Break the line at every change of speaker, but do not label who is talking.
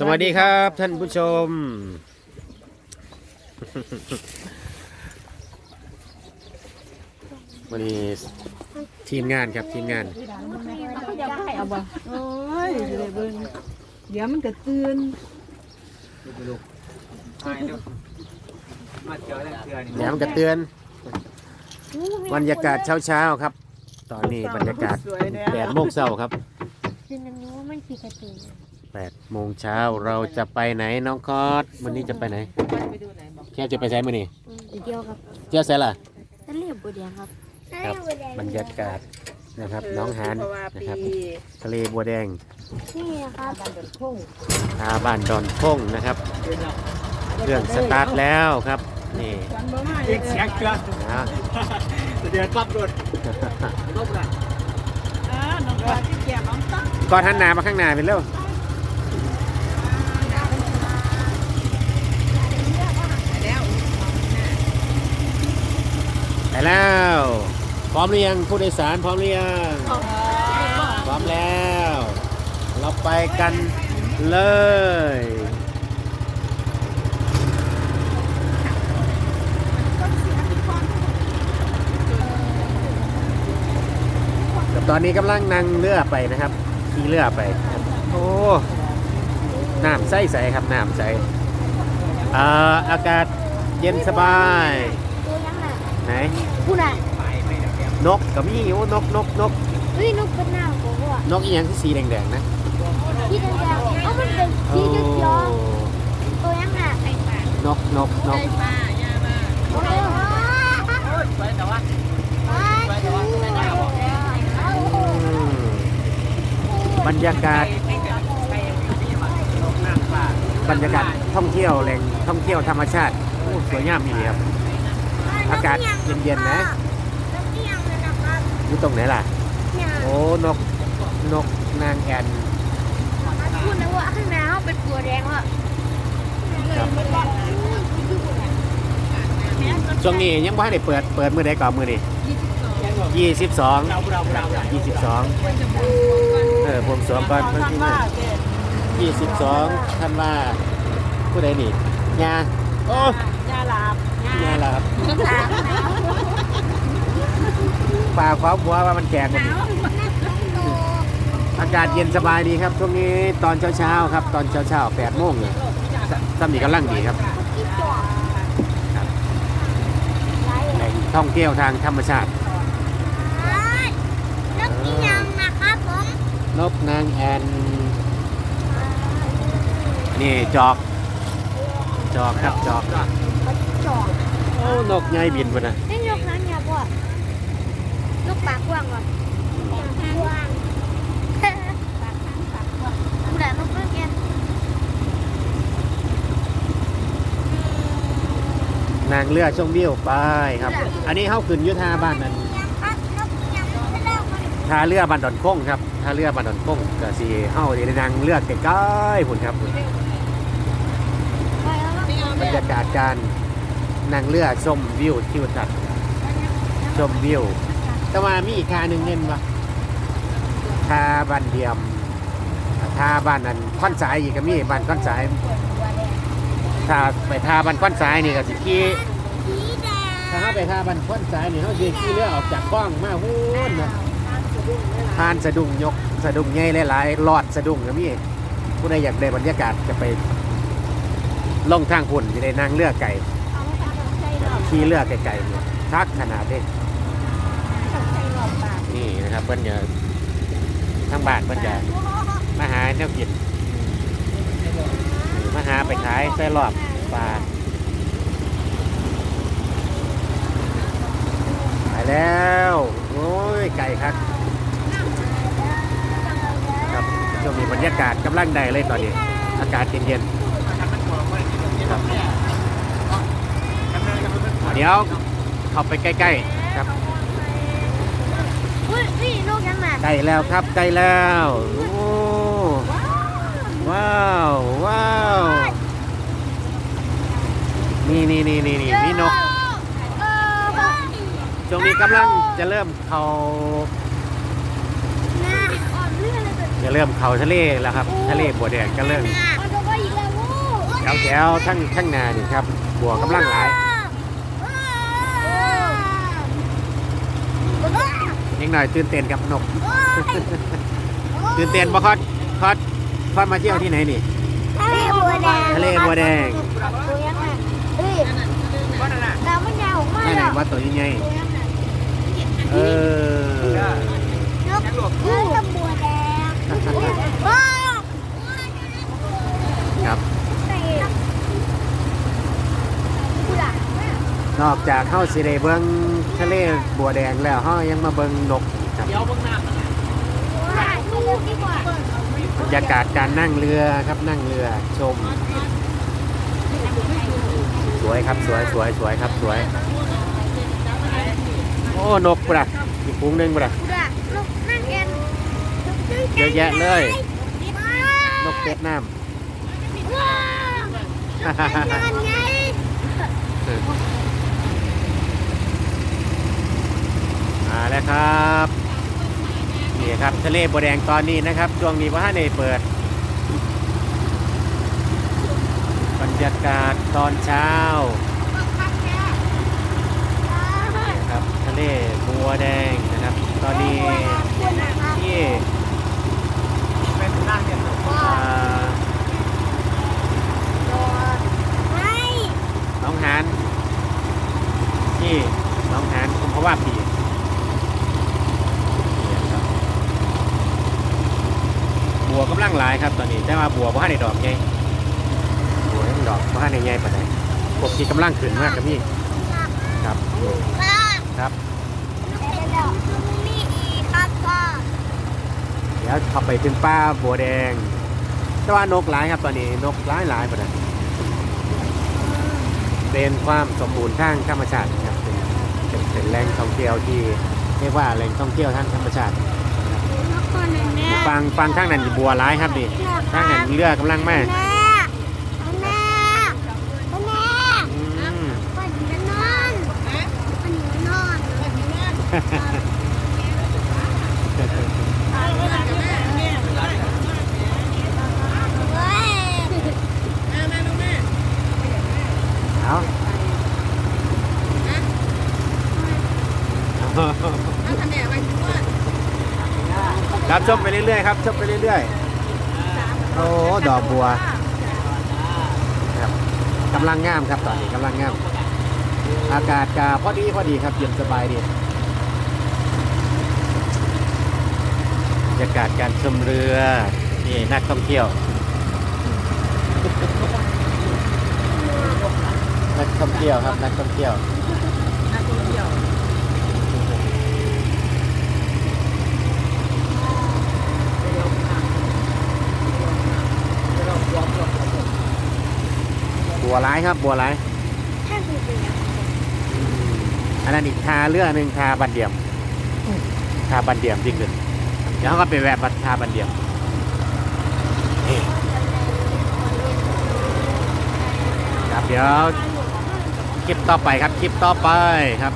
สวัสดีครับท่านผู้ชม วันนี้ทีมงานครับทีมงาน
เขาจะให้เอาบ่โอ้ยเดี๋ยวเบิ่งเดี๋ยวมันก็ตื่น
มาเจอแล้วเจอนี่
แหลมกระเตือน บรรยากาศเช้าๆครับ ตอนนี้บรรยากาศแปดโมงเช้าครับ
คือน้ำนู้ว่ามันปีกระตือ
แปดโมงเช้าเราจะไปไหนน้องคอสวันนี้จะไปไหน
ไปดูไหนบอก
แค่จะไปใช้มือนี่
เดียวครับ
เจ้าใส่ล่ะ
นั่นเรียบบัวแดงครับ
ครับบรรยากาศนะครับน้องหาน
เพราะว่า
นะ
ปี
ครับทะเลบัวแดง
นี่ครับ
บ้านดอนทุ่ง
ทาบ้านดอนพงนะครับเครื่องสตาร์ทแล้วครับนี่
ฉันบ่มา
เสียงเสียงเกลือ
นะ
เดือดปั๊บรถลบละ
อ่าน้องว่าที่แก่น้องตั้ง
ก็ทันหนามาข้างหน้าไปเร็ว แล้ว พร้อมหรือยังผู้โดยสารพร้อมหรือยังพร้อมแล้ว เราไปกันเลยตอนนี้กำลังนั่งเรือไปนะครับขี่เรือไป โอ้น้ำใสใสครับน้ำใสอ่าอากาศเย็นสบาย
ตัวยัง ไง
ไหน
ผู้ใด
นกกับมีโอ้นกนกนก
เฮ้ยนกเป็นหน้าของว่าน
กอีหยังที่สีแดงๆนะ
ที่แดงๆเอ้ามันเป็นสีเขียวๆตัวยังไง
นกนกนก
ป้าย่าบ้า
โอ้โห
ไปแต่ว่า
ไปแต่ว่าไม่ได้บอก
อืมบรรยากาศ
ลงนั่งป่า
บรรยากาศท่องเที่ยวแหล่งท่องเที่ยวธรรมชาติโอ้สวยงามดีครับ อากาศเย็นๆนะ
นกเอียงเลยนะครับ
อยู่ตรงไหนล่ะ
เนี่ย
โอ้นกนกนางแอ่น
พูดนะว่าข้างหน้าเขาเป็นบัวแดงว่ะ
ครับช่วงนี้ยังไม่ได้เปิดเปิดมือใดก่อนมือนี่ยี่สิบสอง
เราเราเรา
ยี่สิบสองเออบวงสรวงก่อนเพิ่งที่
ว่า
มา
เด็ด
ยี่สิบสองท่านว่าผู้ใดนี่ยาโอ้
ย่าลาบ
ยาละครับป่าความหัวว่ามันแก่กว่านี้อากาศเย็นสบายดีครับช่วงนี้ตอนเช้าๆครับ ตอนเช้าๆแปดโมงเนี่ยสำนีกำลังดีครับ
ที่จอด
แหล่งท่องเที่ยวทางธรรมชาติ
นกอีหยังนะครับผม
นกนางแอ่นนี่จอก จอกครับจอก
จอด
โอ้นกใหญ่บินไปนะ
นี่นกนั้นเนี่ยพ่อนกปากกว้างว่ะกว้างผู้ใดนกเรื่องแก
นางเรือชมวิวไปครับ อันนี้เข้าขึ้นอยุทาบ้านนั้น
ยังครับนกยังไม่เลิกมัน
ท่าเรือบ้านดอนโค้งครับท่าเรือบ้านดอนโค้งก็สีเข้าดีในนางเรือใกล้ๆพุ่นครับ
ไปแล้วก็
บรรยากาศการ นั่งเรือชมวิวทิวทัศน์ชมวิว แต่ว่ามีอีกทาหนึ่งเน้นว่าทาบ้านเดียมทาบ้านนั้นค่อนสายอีกก็มีบ้านค่อนสายถ้าไปทาบ้านค่อนสายนี่ก็สิขี่ถ้าไปทาบ้านค่อนสายนี่เขาสิขี่เรือออกจากกล้องมาหูนนะผ่านสะดุ้งยกสะดุ้งใหญ่หลายๆหลอดสะดุ้งก็มีผู้ใดอยากได้บรรยากาศจะไปลงทางพุ่นจะได้นั่งเรือไก่ ขี่เรือไกลๆเนี่ยทักขนาดนี้
ใส่หลอดปาก
นี่นะครับเพิ่นจะทางบ้านเพิ่นจะมาหาแนวกินมาหาไปขายใส่รอบปลาไปแล้ว โอ้ยไก่ครับครับช่วงนี้บรรยากาศกำลังได้เลยตอนนี้ อากาศเย็นๆครับ เดี๋ยวเข้าไปใกล้ๆครับ
อุ้ยนี่นกยังไง
ใกล้แล้วครับใกล้แล้วโอ้ว้าวว้าวนี่นี่นี่นี่นี่มีนก
เออ
ช่วงนี้กำลังจะเริ่มเขา
น่าอ่อนเรื่องเลย
จะเริ่มเข้าทะเลแล้วครับ ทะเลบัวแดงก็เริ่ม
มันจะไปอีกแล้วโว้
แถวแถวๆทั้งทั้งนานี่ครับ บัวกำลังหลาย นิดหน่อยตื่นเต้นกับนก ตื่นเต้นบ่คอดคอดคอดมาเที่ยวที่ไหนนี่
ทะเลบัวแดง
ทะเลบัวแดง
ตัวยังไงเฮ้ย
ว่านั่นน่ะ
ดาวมันยาวมาก
แค่ไหนว่าตัวยังไงเออ
นกนกบัวแดงว้าว
ครับ
ใส่กูด่าน
อกจากเข้าสิได้เบิ้ง ทะเลบัวแดงแล้วเฮายังมาเบิ้งนกครับ
เดี๋ยวเบิ่งน้ำนั่นน่ะ
ถ่ายรูปดีกว่า
บรรยากาศการนั่งเรือครับนั่งเรือชม สวยครับสวยสวยสวยครับสวย โอ้นกปะล่ะอีกฝูงหนึงปะล่ะ
กูด่านนกนั่งกัน
เยอะแยะเลย นกเป็ดน้
ว้าวำนั่นไง
มาแล้วครับนี่ครับทะเลบัวแดงตอนนี้นะครับช่วงนี้ว่าในเปิด บรรยากาศตอนเช้านี่ครับทะเลบัวแดงนะครับ ตอนนี้ที่
เป็นหน้าเนี่ย
อ่า
ไม่
น้องหานที่น้องหานคุมภาวะปีนี่ครับบัวกำลังหลาย ครับตอนนี้แต่ว่าบัวบ่ให้ในดอกไงบัวยังดอกบ่ให้ในใหญ่ปานใดพวกที่กำลังขึ้นมากครับพี่ครับครับ
เดี๋ยวมีอีกครับพ่อ
เดี๋ยวเข้าไปถึงป้าบัวแดง แต่ว่านกหลายครับตอนนี้นกหลายหลายปานใดเป็นความสมบูรณ์ทางธรรมชาติครับเป็นเป็นเป็นแหล่งท่องเที่ยวที่เรียกว่าแหล่งท่องเที่ยวทางธรรมชาติ ฟังฟังข้างนั้นบัวร้ายครับดิข้างนั้นเรือกำลังมา
แม่แม่แม่แม่
อืม
คนจะนอนคนจะนอนเฮ้ย
เอา ครับชมไปเรื่อยๆครับชมไปเรื่อยๆโอ้ดอกบัวครับกำลังงามครับตอนนี้กำลังงาม อากาศกาพอดีพอดีครับเย็นสบายดีบรรยากาศการชมเรือนี่นักท่องเที่ยวนักท่องเที่ยวครับนักท่องเที่ยว
นักท่องเที่ยว
บัวร้ายครับบัวร้าย
แค่คือเดียว
อันนั้นอีกทาเรือหนึ่งทาบันเดียมทาบันเดียมที่ขึ้นเดี๋ยวเขาก็ไปแวะบัดทาบันเดียมนี่ครับเดี๋ยวคลิปต่อไปครับคลิปต่อไปครับ